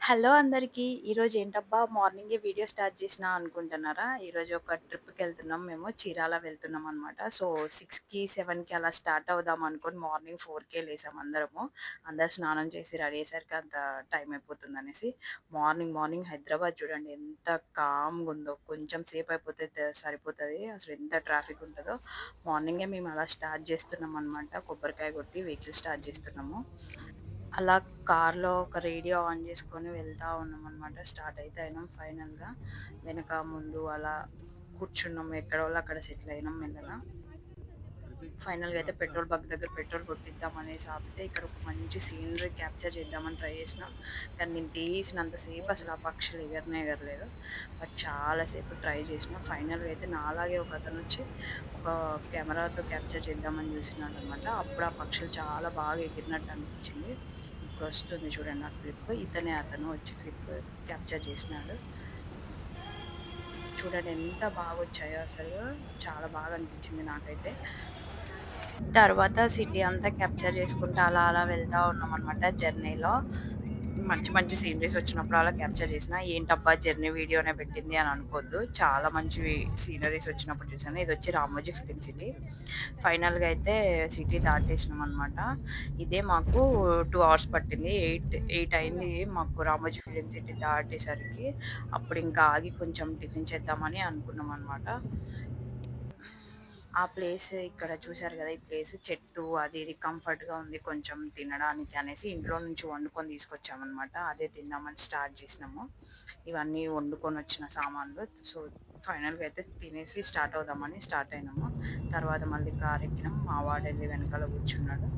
Hello అందరికీ! ఈరోజు ఏంటబ్బా మార్నింగే వీడియో స్టార్ట్ చేసినా అనుకుంటున్నారా? ఈరోజు ఒక ట్రిప్కి వెళ్తున్నాం మేము. చీరాల వెళ్తున్నామనమాట. సో, 6కి, 7కి అలా స్టార్ట్ అవుదాం అనుకోని మార్నింగ్ ఫోర్కే లేసాం అందరము. అందరు స్నానం చేసి రెడీ అయ్యేసరికి అంత టైం అయిపోతుందనేసి. మార్నింగ్, మార్నింగ్ హైదరాబాద్ చూడండి ఎంత కామ్గా ఉందో కొంచెం సేపు అయిపోతే సరిపోతుంది అసలు ఎంత ట్రాఫిక్ ఉంటుందో మార్నింగే మేము అలా స్టార్ట్ చేస్తున్నాం అనమాట కొబ్బరికాయ కొట్టి వెహికల్ స్టార్ట్ చేస్తున్నాము. అలా కార్‌లో ఒక రేడియో ఆన్ చేసుకొని వెళ్తా ఉన్నామనమాట. స్టార్ట్ అయితే అయినాం ఫైనల్‌గా. వెనక, ముందు అలా కూర్చున్నాం. ఎక్కడోళ్ళు అక్కడ సెటిల్ అయినాం మెల్లగా. ఫైనల్‌గా అయితే పెట్రోల్ బంక్ దగ్గర పెట్రోల్ కొట్టిద్దాం అనేసి ఆపితే ఇక్కడ ఒక మంచి సీనరీ క్యాప్చర్ చేద్దామని ట్రై చేసినా. కానీ నేను తీసినంతసేపు అసలు ఆ పక్షులు ఎగరనే ఎగరలేదు. బట్ చాలాసేపు ట్రై చేసినా. ఫైనల్‌గా అయితే నాలాగే ఒకతనొచ్చి ఒక కెమెరాతో క్యాప్చర్ చేద్దామని చూసినాడనమాట. అప్పుడు ఆ పక్షులు చాలా బాగా ఎగిరినట్టు అనిపించింది. ఇప్పుడు వస్తుంది చూడండి ఆ క్లిప్. ఇతనే అతను వచ్చి క్లిప్ క్యాప్చర్ చేసినాడు. చూడండి ఎంత బాగా వచ్చాయో అసలు. చాలా బాగా అనిపించింది నాకైతే. తర్వాత సిటీ అంతా క్యాప్చర్ చేసుకుంటూ అలా అలా వెళ్తా ఉన్నామనమాట జర్నీలో. మంచి మంచి సీనరీస్ వచ్చినప్పుడు అలా క్యాప్చర్ చేసినా. ఏంటబ్బా జర్నీ వీడియోనే పెట్టింది అని అనుకోవద్దు. చాలా మంచి సీనరీస్ వచ్చినప్పుడు చూసాను. ఇది వచ్చి రామోజీ ఫిలిం సిటీ. ఫైనల్‌గా అయితే సిటీ దాటేసినాం అనమాట ఇదే మాకు టూ అవర్స్ పట్టింది. 8, 8 అయింది మాకు రామోజీ ఫిలిం సిటీ దాటేసరికి. అప్పుడు ఇంకా ఆగి కొంచెం టిఫిన్ చేద్దామని అనుకున్నాం అనమాట ఆ ప్లేస్ ఇక్కడ చూసారు కదా! ఈ ప్లేస్ చెట్టు అది ఇది కంఫర్ట్‌గా ఉంది కొంచెం తినడానికి అనేసి ఇంట్లో నుంచి వండుకొని తీసుకొచ్చామనమాట. అదే తిందామని స్టార్ట్ చేసినాము. ఇవన్నీ వండుకొని వచ్చిన సామాన్లు. సో, ఫైనల్‌గా అయితే తినేసి స్టార్ట్ అవుదామని స్టార్ట్ అయినాము. తర్వాత మళ్ళీ కార్ ఎక్కినాం. మా వాడెళ్ళి వెనకాల కూర్చున్నాడు.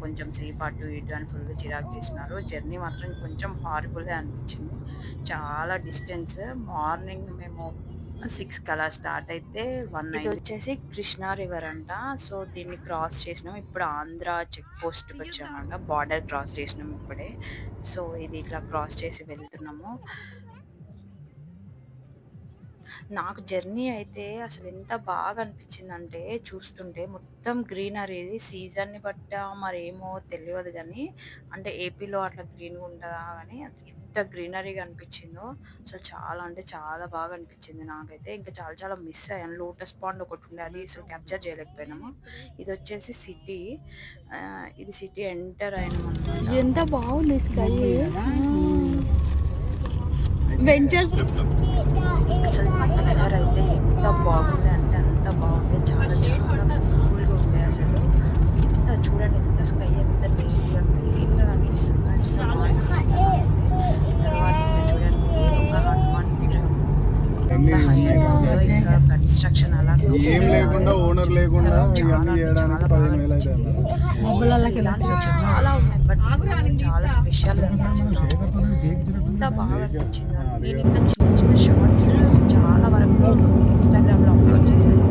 కొంచెం సేపు అటు ఇటు అని ఫుల్ చిరాకు చేసినారు. జర్నీ మాత్రం కొంచెం హారిబుల్గా అనిపించింది. చాలా డిస్టెన్స్ మార్నింగ్ మేము 6కి అలా స్టార్ట్ అయితే 1 అయింది. ఇదొచ్చేసి కృష్ణా రివర్ అంట. సో, దీన్ని క్రాస్ చేసినాం. ఇప్పుడు ఆంధ్ర చెక్ పోస్ట్‌కొచ్చామంట. బార్డర్ క్రాస్ చేసినాం ఇప్పుడే. సో, ఇది ఇట్లా క్రాస్ చేసి వెళ్తున్నాము. నాకు జర్నీ అయితే అసలు ఎంత బాగా అనిపించిందంటే చూస్తుంటే మొత్తం గ్రీనరీ సీజన్‌ని బట్టా మరేమో తెలవదు గానీ, అంటే ఏపీలో అట్లా గ్రీన్‌గా ఉంటదా గానీ ఎంత గ్రీనరీగా అనిపించిందో అసలు చాలా అంటే చాలా బాగా అనిపించింది నాకైతే. ఇంకా చాలా చాలా మిస్ అయ్యాను. లోటస్ పాండ్ ఒకటుండే అది అసలు క్యాప్చర్ చేయలేకపోయినాము. ఇదొచ్చేసి సిటీ. ఆహ్, ఇది సిటీ ఎంటర్ అయినామనమాట. ఎంత బాగుంది స్కై వెంచర్స్ అసలు అయితే ఎంత బాగుంది అంటే అంత బాగుంది. చాలా చాలా కూల్‌గా ఉంది అసలు. ఎంత చూడండి ఎంత స్కై ఎంత నీట్‌గా క్లీన్‌గా బాగా. తర్వాత చూడండి హనుమాన్ విగ్రహం. ఎంత హైట్‌గా ఉందో ఇంకా కన్‌స్ట్రక్షన్ అలా ఏం లేకుండా ఓనర్ లేకుండా అన్నారు ఇలాంటివి చాలా ఉన్నాయి. బట్ చాలా స్పెషల్‌గా అనిపించింది ఎంత బాగా అనిపించిందో. నేను ఇంకా చిన్న చిన్న షార్ట్స్ చాలా వరకు ఇన్‌స్టాగ్రామ్‌లో అప్‌లోడ్ చేశాను.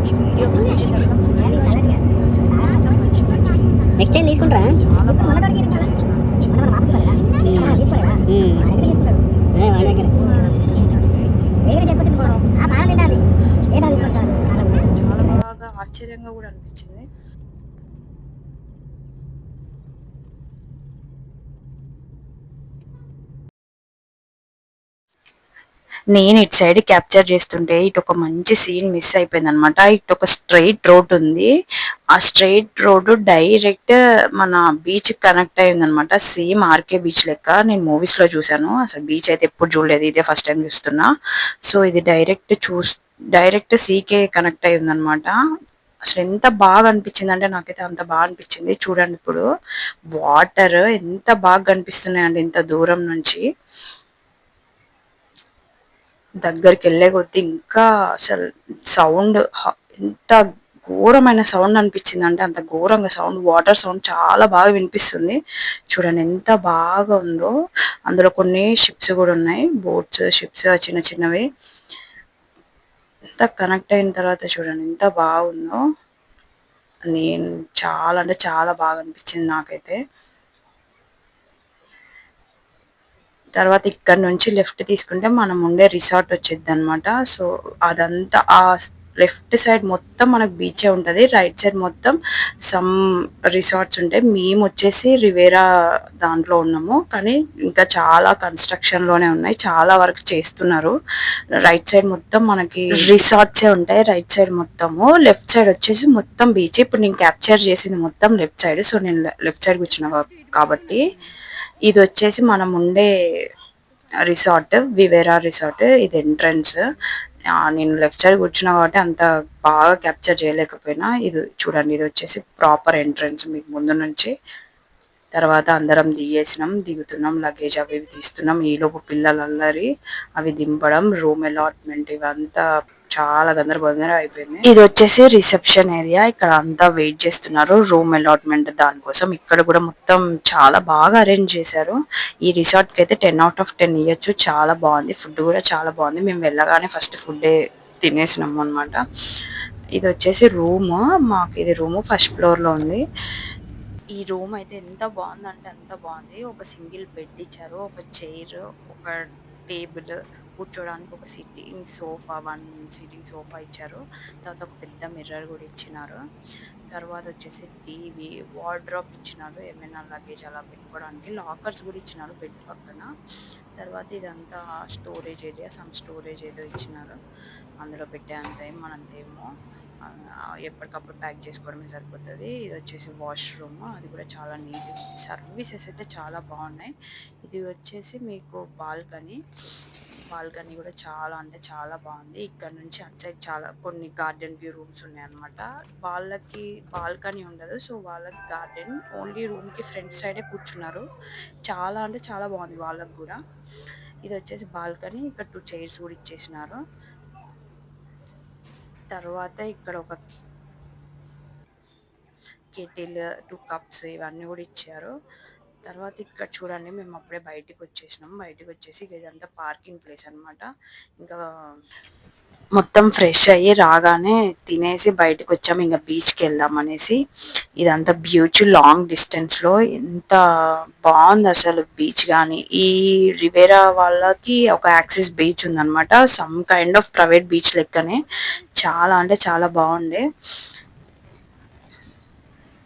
ఈ వీడియో ఖచ్చితంగా ఫుల్‌గా చూడండి. అసలు ఎంత మంచి మంచి సీన్స్ నెక్స్ట్ టైం తీసుకుంటారా? చాలా బాగా క్యాప్చర్ చేసినా అనిపించింది. వాళ్ళ దగ్గర. ఎక్కువ అనిపించిందంటే నెంబర్ ఆఫ్ చాలా బాగా ఆశ్చర్యంగా కూడా అనిపించింది. నేను ఇటు సైడ్ క్యాప్చర్ చేస్తుంటే ఇటు ఒక మంచి సీన్ మిస్ అయిపోయిందనమాట. ఇటు ఒక స్ట్రెయిట్ రోడ్ ఉంది. ఆ స్ట్రెయిట్ రోడ్డు డైరెక్ట్ మన బీచ్ కనెక్ట్ అయిందనమాట. సేమ్ ఆర్‌కే బీచ్ లెక్క. నేను మూవీస్లో చూసాను. అసలు బీచ్ అయితే ఎప్పుడు చూడలేదు. ఇదే ఫస్ట్ టైం చూస్తున్నా. సో, ఇది డైరెక్ట్ చూస్ డైరెక్ట్ సీకే కనెక్ట్ అయి ఉందనమాట. అసలు ఎంత బాగా అనిపించిందంటే నాకైతే అంత బాగా అనిపించింది. చూడండి ఇప్పుడు వాటర్ ఎంత బాగా కనిపిస్తున్నాయండి ఇంత దూరం నుంచి. దగ్గరికి వెళ్ళే కొద్దీ ఇంకా అసలు సౌండ్ ఎంత ఘోరమైన సౌండ్ అనిపించింది అంటే అంత ఘోరంగా సౌండ్ వాటర్ సౌండ్ చాలా బాగా వినిపిస్తుంది. చూడండి ఎంత బాగా ఉందో. అందులో కొన్ని షిప్స్ కూడా ఉన్నాయి. బోట్స్, షిప్స్ చిన్న చిన్నవి. ఎంత కనెక్ట్ అయిన తర్వాత చూడండి ఎంత బాగుందో. నేను చాలా అంటే చాలా బాగా అనిపించింది నాకైతే. తర్వాత ఇక్కడ నుంచి లెఫ్ట్ తీసుకుంటే మనం ఉండే రిసార్ట్ వచ్చిద్దనమాట. సో, అదంతా ఆ లెఫ్ట్ సైడ్ మొత్తం మనకు బీచే ఉంటుంది. రైట్ సైడ్ మొత్తం సమ్ రిసార్ట్స్ ఉంటాయి మేము వచ్చేసి రివేరా దాంట్లో ఉన్నాము. కానీ ఇంకా చాలా కన్స్ట్రక్షన్లోనే ఉన్నాయి. చాలా వరకు చేస్తున్నారు. రైట్ సైడ్ మొత్తం మనకి రిసార్ట్సే ఉంటాయి. రైట్ సైడ్ మొత్తము. లెఫ్ట్ సైడ్ వచ్చేసి మొత్తం బీచ్ ఇప్పుడు నేను క్యాప్చర్ చేసింది మొత్తం లెఫ్ట్ సైడ్ సో నేను లెఫ్ట్ సైడ్ కూర్చున్నా కాబట్టి ఇది వచ్చేసి మనం ఉండే రిసార్ట్ వివేరా రిసార్ట్. ఇది ఎంట్రన్స్. నేను లెఫ్ట్ సైడ్ కూర్చున్నా కాబట్టి అంత బాగా క్యాప్చర్ చేయలేకపోయినా ఇది చూడండి ఇది వచ్చేసి ప్రాపర్ ఎంట్రన్స్. మీకు ముందు నుంచి తర్వాత అందరం దిగేసినాం దిగుతున్నాం లగేజ్ అవి ఇవి తీస్తున్నాం. ఈలోపు పిల్లలు అల్లరి అవి దింపడం రూమ్ అలాట్మెంట్ ఇవంతా చాలా గందరగోళంగా అయిపోయింది. ఇది వచ్చేసి రిసెప్షన్ ఏరియా. ఇక్కడ అంతా వెయిట్ చేస్తున్నారు. రూమ్ అలాట్మెంట్ దానికోసం ఇక్కడ కూడా మొత్తం చాలా బాగా అరేంజ్ చేశారు. ఈ రిసార్ట్కి అయితే టెన్ అవుట్ ఆఫ్ టెన్ ఇవ్వచ్చు చాలా బాగుంది. ఫుడ్ కూడా చాలా బాగుంది. మేము వెళ్ళగానే ఫస్ట్ ఫుడ్ తినేసినాము అన్నమాట. ఇది వచ్చేసి రూమ్. మాకు ఇది రూమ్ ఫస్ట్ ఫ్లోర్లో ఉంది. ఈ రూమ్ అయితే ఎంత బాగుందంటే అంత బాగుంది. ఒక సింగిల్ బెడ్ ఇచ్చారు. ఒక చైర్ ఒక టేబుల్ కూర్చోడానికి ఒక sitting sofa one sitting sofa ఇచ్చారు. తర్వాత ఒక పెద్ద మిర్రర్ కూడా ఇచ్చినారు. తర్వాత వచ్చేసి టీవీ వార్డ్రాప్ ఇచ్చినారు. ఏమైనా లగేజ్ అలా పెట్టుకోవడానికి. లాకర్స్ కూడా ఇచ్చినారు బెడ్ పక్కన. తర్వాత ఇదంతా స్టోరేజ్ ఏరియా సమ్ స్టోరేజ్ ఏదో ఇచ్చినారు. అందులో పెట్టే ఏం మనంతేమో. ఎప్పటికప్పుడు ప్యాక్ చేసుకోవడమే సరిపోతుంది. ఇది వచ్చేసి వాష్రూమ్. అది కూడా చాలా నీట్. సర్వీసెస్ అయితే చాలా బాగున్నాయి. ఇది వచ్చేసి మీకు బాల్కనీ. బాల్కనీ కూడా చాలా అంటే చాలా బాగుంది. ఇక్కడ నుంచి అటు సైడ్ చాలా కొన్ని గార్డెన్ వ్యూ రూమ్స్ ఉన్నాయి అనమాట వాళ్ళకి బాల్కనీ ఉండదు. సో వాళ్ళకి గార్డెన్ ఓన్లీ రూమ్కి ఫ్రంట్ సైడే కూర్చున్నారు. చాలా అంటే చాలా బాగుంది వాళ్ళకి కూడా. ఇది వచ్చేసి బాల్కనీ. ఇక్కడ టూ చైర్స్ కూడా ఇచ్చేసినారు. తర్వాత ఇక్కడ ఒక కెటిల్ టూ కప్స్ ఇవన్నీ కూడా ఇచ్చారు. తర్వాత ఇక్కడ చూడండి మేము అప్పుడే బయటికి వచ్చేసినాం బయటికి వచ్చేసి ఇదంతా పార్కింగ్ ప్లేస్ అన్నమాట. ఇంకా మొత్తం ఫ్రెష్ అయ్యి రాగానే తినేసి బయటకు వచ్చాము ఇంకా బీచ్కి వెళ్దాం అనేసి. ఇదంతా బీచ్ లాంగ్ డిస్టెన్స్లో ఎంత బాగుంది అసలు బీచ్ కానీ ఈ రివేరా వాళ్ళకి ఒక యాక్సిస్ బీచ్ ఉందన్నమాట. Some kind of private beach లెక్కనే. చాలా అంటే చాలా బాగుండే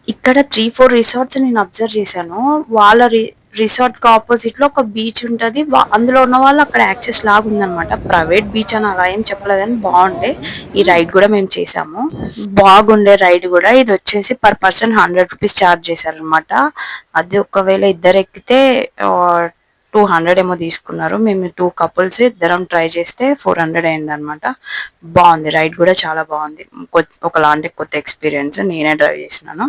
ఇక్కడ త్రీ ఫోర్ రిసార్ట్స్ నేను అబ్జర్వ్ చేశాను. వాళ్ళ రిసార్ట్కి ఆపోజిట్లో ఒక బీచ్ ఉంటది. వా- అందులో ఉన్న వాళ్ళు అక్కడ యాక్సెస్ లాగా ఉందన్నమాట ప్రైవేట్ బీచ్ అని అలా ఏం చెప్పలేదని బాగుండే. ఈ రైడ్ కూడా మేము చేసాము బాగుండే రైడ్ కూడా. ఇది వచ్చేసి per person hundred rupees charge చేశారనమాట అది ఒకవేళ ఇద్దరు ఎక్కితే టూ హండ్రెడ్ ఏమో తీసుకున్నారు. మేము టూ కపుల్స్ ఇద్దరం ట్రై చేస్తే ఫోర్ హండ్రెడ్ అయిందనమాట బాగుంది. రైడ్ కూడా చాలా బాగుంది. ఒకలాంటి కొత్త ఎక్స్పీరియన్స్ నేనే డ్రైవ్ చేసినాను.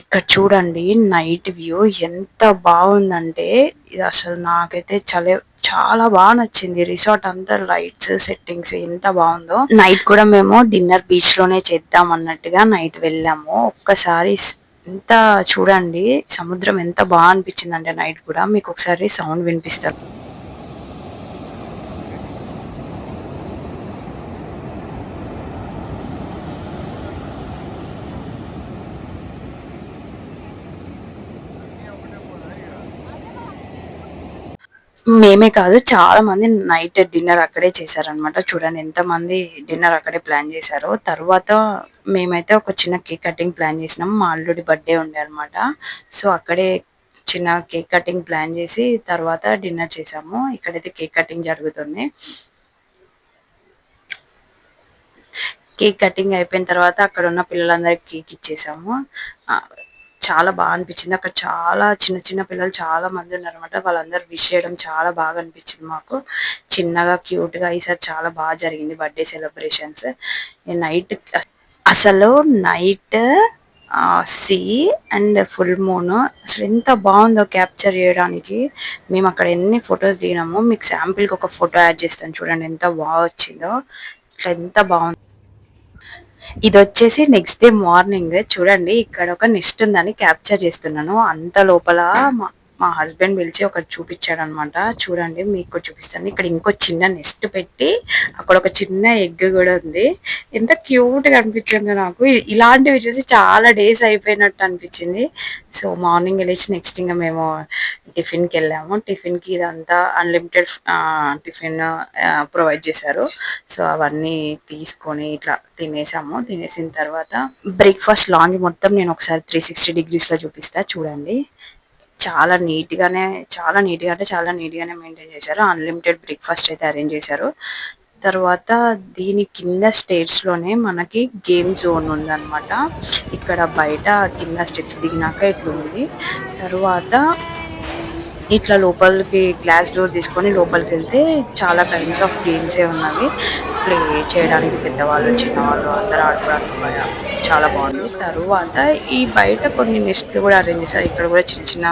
ఇక్కడ చూడండి నైట్ వ్యూ ఎంత బాగుందంటే ఇది అసలు నాకైతే చాలా చాలా బాగా నచ్చింది. రిసార్ట్ అంతా లైట్స్ సెట్టింగ్స్ ఎంత బాగుందో. నైట్ కూడా మేము డిన్నర్ బీచ్లోనే చేద్దాం అన్నట్టుగా నైట్ వెళ్ళాము. ఒక్కసారి ఎంత చూడండి సముద్రం ఎంత బాగా అనిపించిందంటే నైట్ కూడా. మీకు ఒకసారి సౌండ్ వినిపిస్తారు మేమే కాదు చాలా మంది నైట్ డిన్నర్ అక్కడే చేశారనమాట చూడండి ఎంత మంది డిన్నర్ అక్కడే ప్లాన్ చేశారో. తర్వాత మేమైతే ఒక చిన్న కేక్ కటింగ్ ప్లాన్ చేసినాం. మా ఆల్రెడీ బర్త్డే ఉండే అనమాట సో అక్కడే చిన్న కేక్ కటింగ్ ప్లాన్ చేసి తర్వాత డిన్నర్ చేసాము ఇక్కడైతే కేక్ కటింగ్ జరుగుతుంది. కేక్ కటింగ్ అయిపోయిన తర్వాత అక్కడ ఉన్న పిల్లలందరికి కేక్ ఇచ్చేసాము. చాలా బాగా అనిపించింది. అక్కడ చాలా చిన్న చిన్న పిల్లలు చాలా మంది ఉన్నారనమాట వాళ్ళందరూ విష్ చేయడం చాలా బాగా అనిపించింది మాకు. చిన్నగా క్యూట్గా ఈసారి చాలా బాగా జరిగింది బర్త్డే సెలబ్రేషన్స్ నైట్ అసలు night sea and full moon అసలు ఎంత బాగుందో క్యాప్చర్ చేయడానికి. మేము అక్కడ ఎన్ని ఫొటోస్ దిగినామో మీకు శాంపిల్కి ఒక ఫోటో యాడ్ చేస్తాను చూడండి ఎంత బాగా వచ్చిందో. ఇట్లా ఎంత బాగుంది. ఇది వచ్చేసి నెక్స్ట్ డే మార్నింగ్ చూడండి ఇక్కడ ఒక నెస్ట్ ఉందని క్యాప్చర్ చేస్తున్నాను. అంత లోపల మా- హస్బెండ్ పిలిచి ఒకటి చూపించాడు అనమాట చూడండి మీకు చూపిస్తాను. ఇక్కడ ఇంకో చిన్న నెస్ట్ పెట్టి అక్కడ ఒక చిన్న ఎగ్ కూడా ఉంది. ఎంత క్యూట్గా అనిపించిందో నాకు. ఇలాంటివి చూసి చాలా డేస్ అయిపోయినట్టు అనిపించింది. సో మార్నింగ్ వెళ్ళేసి నెక్స్ట్ ఇంకా మేము టిఫిన్కి వెళ్ళాము. టిఫిన్కి ఇదంతా అన్లిమిటెడ్ టిఫిన్ ప్రొవైడ్ చేశారు. సో అవన్నీ తీసుకొని ఇట్లా తినేసాము. తినేసిన తర్వాత బ్రేక్ఫాస్ట్ లాంగ్ మొత్తం నేను ఒకసారి త్రీ సిక్స్టీ డిగ్రీస్లో చూపిస్తా. చూడండి. చాలా నీట్ గానే చాలా నీట్గా అంటే చాలా నీట్ గానే మెయింటైన్ చేశారు. అన్లిమిటెడ్ బ్రేక్ఫాస్ట్ అయితే అరేంజ్ చేశారు. తర్వాత దీని కింద స్టేట్స్లోనే మనకి గేమ్ జోన్ ఉందన్నమాట. ఇక్కడ బయట కింద స్టెప్స్ దిగినాక ఇట్లుంది. తర్వాత ఇట్లా లోపలికి గ్లాస్ డోర్ తీసుకొని లోపలికి వెళ్తే చాలా కైండ్స్ ఆఫ్ గేమ్స్ ఏ ఉన్నవి. ప్లే చేయడానికి పెద్దవాళ్ళు చిన్నవాళ్ళు అందరూ ఆడుకోవడానికి చాలా బాగుంది. తరువాత ఈ బయట కొన్ని నెస్ట్లు కూడా అరేంజ్ చేశారు. ఇక్కడ కూడా చిన్న చిన్న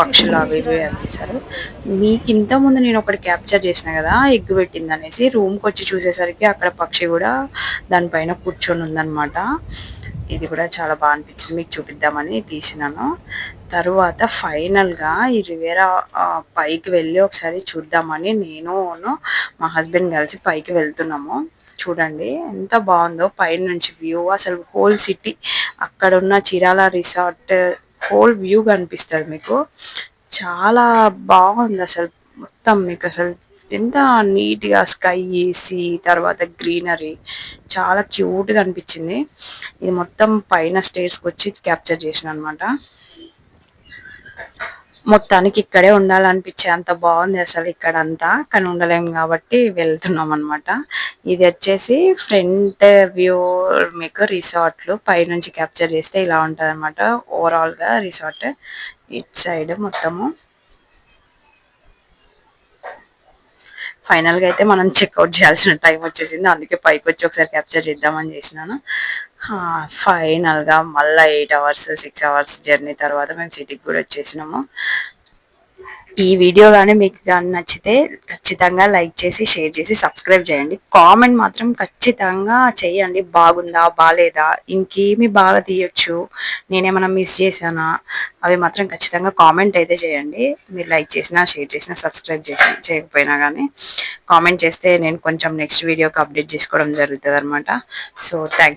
పక్షులు అవి ఇవి అందించారు మీకు ఇంత ముందు నేను ఒకటి క్యాప్చర్ చేసిన కదా ఎగ్గు పెట్టింది అనేసి రూమ్కి వచ్చి చూసేసరికి అక్కడ పక్షి కూడా దానిపైన కూర్చొని ఉందన్నమాట. ఇది కూడా చాలా బాగా అనిపించింది. మీకు చూపిద్దామని తీసినాను. తర్వాత ఫైనల్గా ఈ రివేరా పైకి వెళ్ళి ఒకసారి చూద్దామని నేను మా హస్బెండ్ కలిసి పైకి వెళ్తున్నాము. చూడండి ఎంత బాగుందో పైన నుంచి వ్యూ. అసలు హోల్ సిటీ అక్కడ ఉన్న చీరాల రిసార్ట్ హోల్ వ్యూ కనిపిస్తుంది మీకు. చాలా బాగుంది అసలు మొత్తం మీకు అసలు ఎంత నీట్గా స్కై వేసి తర్వాత గ్రీనరీ చాలా క్యూట్గా అనిపించింది ఇది మొత్తం పైన స్టేట్స్కి వచ్చి క్యాప్చర్ చేసిన అనమాట మొత్తానికి ఇక్కడే ఉండాలనిపించే అంత బాగుంది అసలు ఇక్కడ అంతా కానీ ఉండలేము కాబట్టి వెళ్తున్నాం అనమాట ఇది వచ్చేసి ఫ్రంట్ వ్యూ మీకు రిసార్ట్లు పైనుంచి క్యాప్చర్ చేస్తే ఇలా ఉంటుంది అనమాట ఓవరాల్గా రిసార్ట్ ఇట్ సైడ్ మొత్తము. ఫైనల్గా అయితే మనం చెక్అవుట్ చేయాల్సిన టైం వచ్చేసింది. అందుకే పైకి వచ్చి ఒకసారి క్యాప్చర్ చేద్దామని చేసినాను. ఫైనల్గా మళ్ళీ మళ్ళా eight hours six hours journey తర్వాత మేము సిటీకి కూడా వచ్చేసినాము. ఈ వీడియో కానీ మీకు కానీ నచ్చితే ఖచ్చితంగా లైక్ చేసి షేర్ చేసి సబ్స్క్రైబ్ చేయండి. కామెంట్ మాత్రం ఖచ్చితంగా చేయండి. బాగుందా బాగాలేదా ఇంకేమి బాగా తీయొచ్చు? నేనేమైనా మిస్ చేశానా? అవి మాత్రం ఖచ్చితంగా కామెంట్ అయితే చేయండి. మీరు లైక్ చేసినా షేర్ చేసినా సబ్స్క్రైబ్ చేసి చేయకపోయినా కానీ కామెంట్ చేస్తే నేను కొంచెం నెక్స్ట్ వీడియోకి అప్డేట్ చేసుకోవడం జరుగుతుంది అనమాట సో థ్యాంక్స్